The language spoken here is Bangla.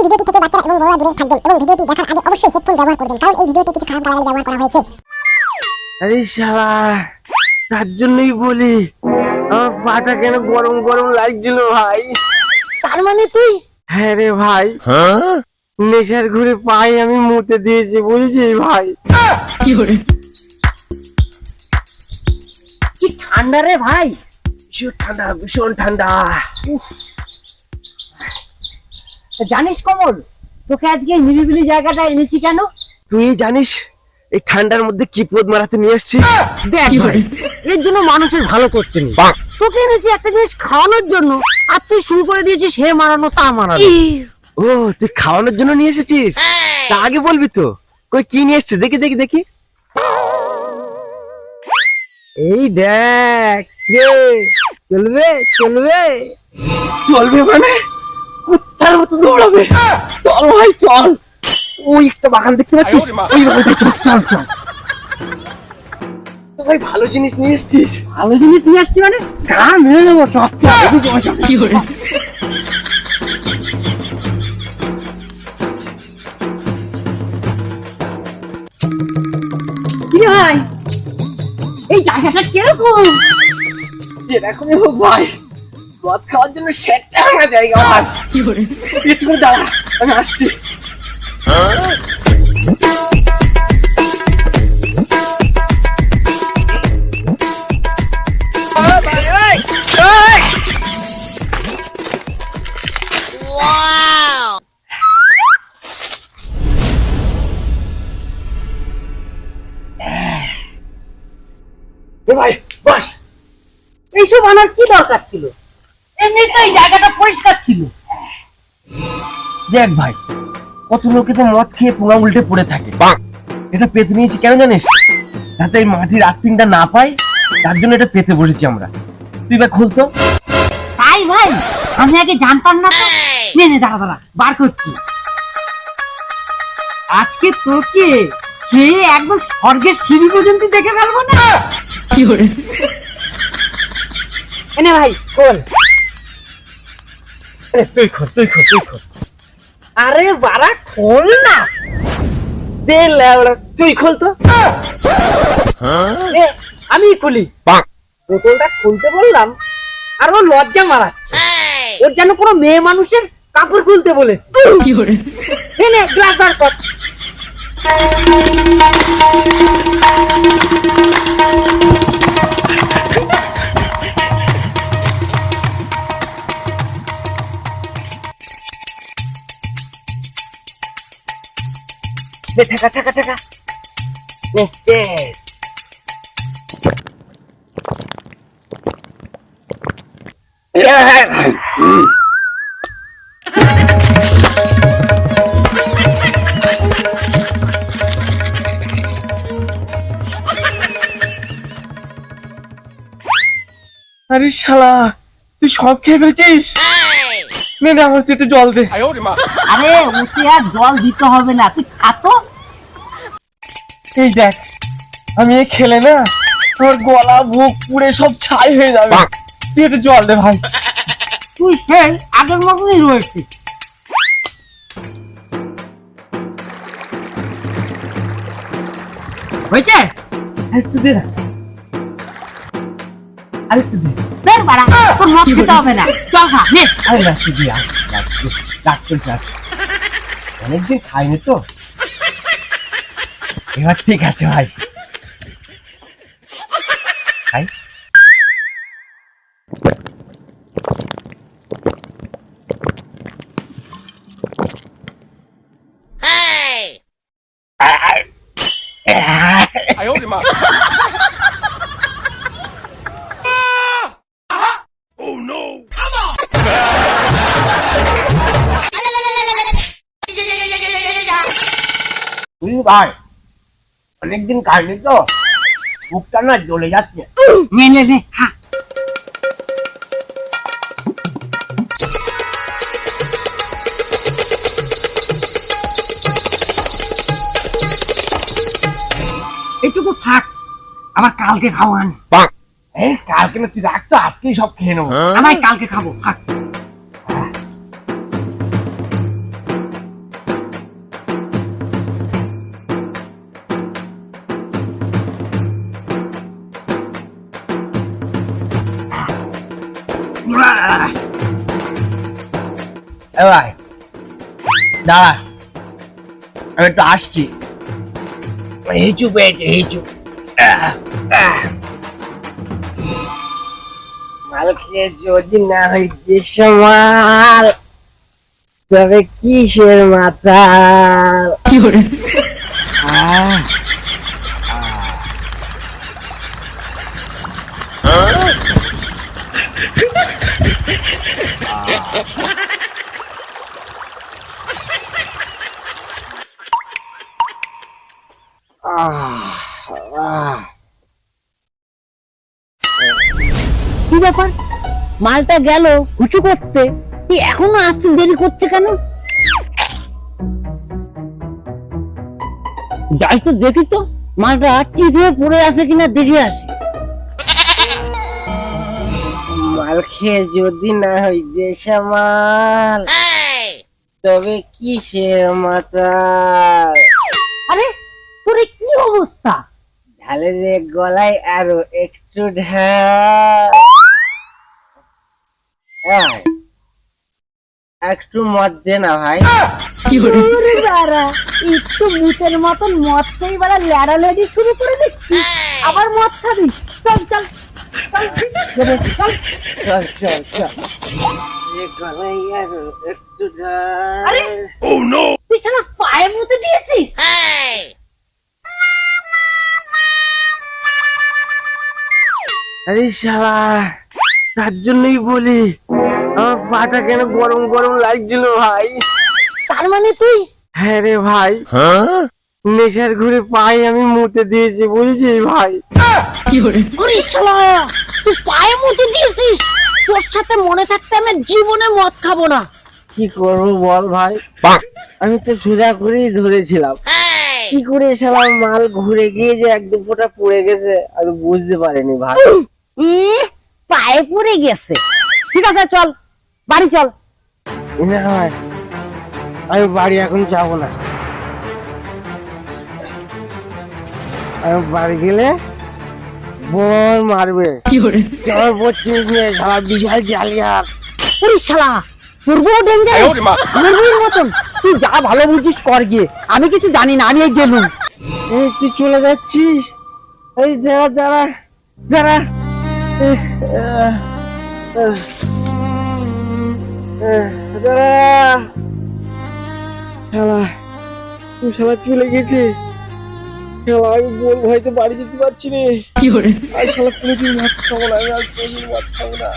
এই ভিডিওটি থেকে বাচ্চারা এবং বড়রা দূরে থাকবেন এবং ভিডিওটি দেখার আগে অবশ্যই হেডফোন ব্যবহার করবেন কারণ এই ভিডিওতে কিছু খারাপ গালাগালি ব্যবহার করা হয়েছে। আরে শালা তার জন্যই বলি আমার পাটা কেন গরম গরম লাগছিল ভাই? তার মানে তুই? হ্যাঁ রে ভাই। নেশার ঘুরে পাই আমি মুতে দিয়েছি বুঝেছিস ভাই? কি ঠান্ডা রে ভাই? ভীষণ ঠান্ডা ভীষণ ঠান্ডা। তা জানিস কমল তোকে আজকে এই নিরিবিলি জায়গাটা এনেছি কেন? তুই জানিস এই ঠান্ডার মধ্যে কি পদ মারাতে নিয়ে এসছিস দেখ ভাই এর জন্য মানুষের ভালো করতে নেই। তোকে এনেছি একটা জিনিস খাওয়ানোর জন্য আর তুই শুরু করে দিয়েছিস হে মারানো তা মারানো। ও তুই খাওয়ানোর জন্য নিয়ে এসেছিস? তা আগে বলবি তো। কই কি নিয়ে এসছিস? দেখি দেখি দেখি। এই দেখ রে চলবে চলবে। চলবে মানে? কুত্তার মতো দৌড়াবে। চল ভাই চল। ওই একটা বাগান দেখতে পাচ্ছিস? ওই বাগানটা চল চল। চল ভাই ভালো জিনিস নিয়ে এসছিস? ভালো জিনিস নিয়ে আসছি মানে? গান মেরে নেব সব। কি করে ভাই? এই জায়গাটা কীরকম? যেরকমই হোক ভাই মদ খাওয়ার জন্য ভাঙা জায়গা আমার একটু করে। দাঁড়া আমি আসছি ভাই বাস। এইসব আনার কি দরকার ছিল? এমনিতেই জায়গাটা পরিষ্কার ছিল। দেখ ভাই কত লোকে তো মদ খেয়ে পোঙা উল্টে পড়ে থাকে। এটা পেতে নিয়েছি কেন জানিস? যাতে এই মাটির আস্তিনটা না পাই তার জন্য এটা পেতে বসেছি আমরা। তুই বা খুলতো তাই ভাই? আমি আগে জানতাম না তো। নে নে দাঁড়া দাঁড়া বার করছি। আজকে তোকে খেয়ে একদম স্বর্গের সিঁড়ি পর্যন্ত দেখে ফেলব না? কি করে এনে ভাই খোল। এ, তুই খোল তুই খোল তুই খোল। আরে বাড়া খোল না। দে তুই খোল তো। আমি খুলি। বোতলটা খুলতে বললাম আর ও লজ্জা মারাচ্ছে। ওর যেন কোনো মেয়ে মানুষের কাপড় খুলতে নে গ্লাস বার কর। ঠাকা ঠাকা ঠাকা নে চেস আরে শালা তুই সব খেয়ে ফেলেছিস? নে না আমার তুই একটু জল দে। আরে ওকে আর জল দিতে হবে না। তুই খাতো এই দেখ আমি খেলে না তোর গলা বুক পুড়ে সব ছাই হয়ে যাবে। তুই একটু জল দে ভাই। তুই সেই আগের মতনই রয়েছে। হয়েছে? একটু দে না। আরেকটু দে। দেখ বাড়া তোর খেতে হবে না। চল খা নে। আরে না তুই দিয়ে ডাক্তার চাস অনেকদিন খাইনি তো। 弱気でガチはい。はい。はい。あいあいあよりまうまい。অনেকদিন খাইনি তো? মুখটা না জ্বলে যাচ্ছে। নে নে নে খা। এটুকু থাক আবার কালকে খাওয়ান। এই কালকে না তুই রাখ তো আজকেই সব খেয়ে নেব। আমায় কালকে খাব থাক এ ভাই দাঁড়া আমি একটু আসছি। হিচু পেয়েছে হিচু। আহ, আহ। মাল খেয়ে যদি না হয় মাল। তবে কিসের আহ। কি মালটা গেল হুচু করতে। তুই এখনও আসতে দেরি করছে কেন? যাই তো দেখি তো মালটা চিঠে পড়ে আছে কিনা দেখে আসি। মাল খেয়ে যদি না হয় দেশে মাল তবে কিসের মাতাল আরে তোর কি অবস্থা? ঢালে রে গলায় আরও একটু ঢাল। একটু মদ দে না ভাই। একটু মুখের মতন মদ খেয়ে বেলা লেড়ালেড়ি শুরু করে দিচ্ছি। আবার মদ খাবি? চল চল চল, চল, চল। চল চল চল। রে একটু ঢাল আরে! পায়ে মুতে দিয়েছিস? আরে শালা তার জন্যই বলি। আমার পাটা কেন গরম গরম লাগছিল ভাই? তার মানে তুই? হ্যাঁ রে ভাই। নেশার ঘুরে পাই আমি মুতে দিয়েছি বুঝছিস ভাই? ওরে শালা। তুই পায়ে মুতে দিয়েছিস? তোর সাথে মনে থাকতে আমি জীবনে মদ খাব না। কি করব বল ভাই? আমি তো সোজা করেই ধরেছিলাম। কি করে শালা মাল ঘুরে গিয়ে যে এক দুপোটা পড়ে গেছে আমি বুঝতে পারিনি ভাই। ই, পায়ে পড়ে গেছে। ঠিক আছে চল। বাড়ি চল। আমি বাড়ি এখন যাব না। আমি বাড়ি গেলে বোন মারবে। আমার বত্রিশ নিয়ে সারা বিশাল জালিয়াত। ওরে শালা তোর বউ ডেঞ্জারাস আমার বউয়ের মতন। তুই যা ভালো বুঝিস কর গিয়ে। আমি কিছু জানি না আমি এই গেলুম। এই তুই চলে যাচ্ছিস? এই দাঁড়া দাঁড়া দাঁড়া। শালা তুই শালা চলে গেছে খেলা আমি বলব হয়তো বাড়ি যেতে পারছি রে আর শালা কোনোদিন ভাত খাব না আমি আর কোনোদিন ভাত খাব না।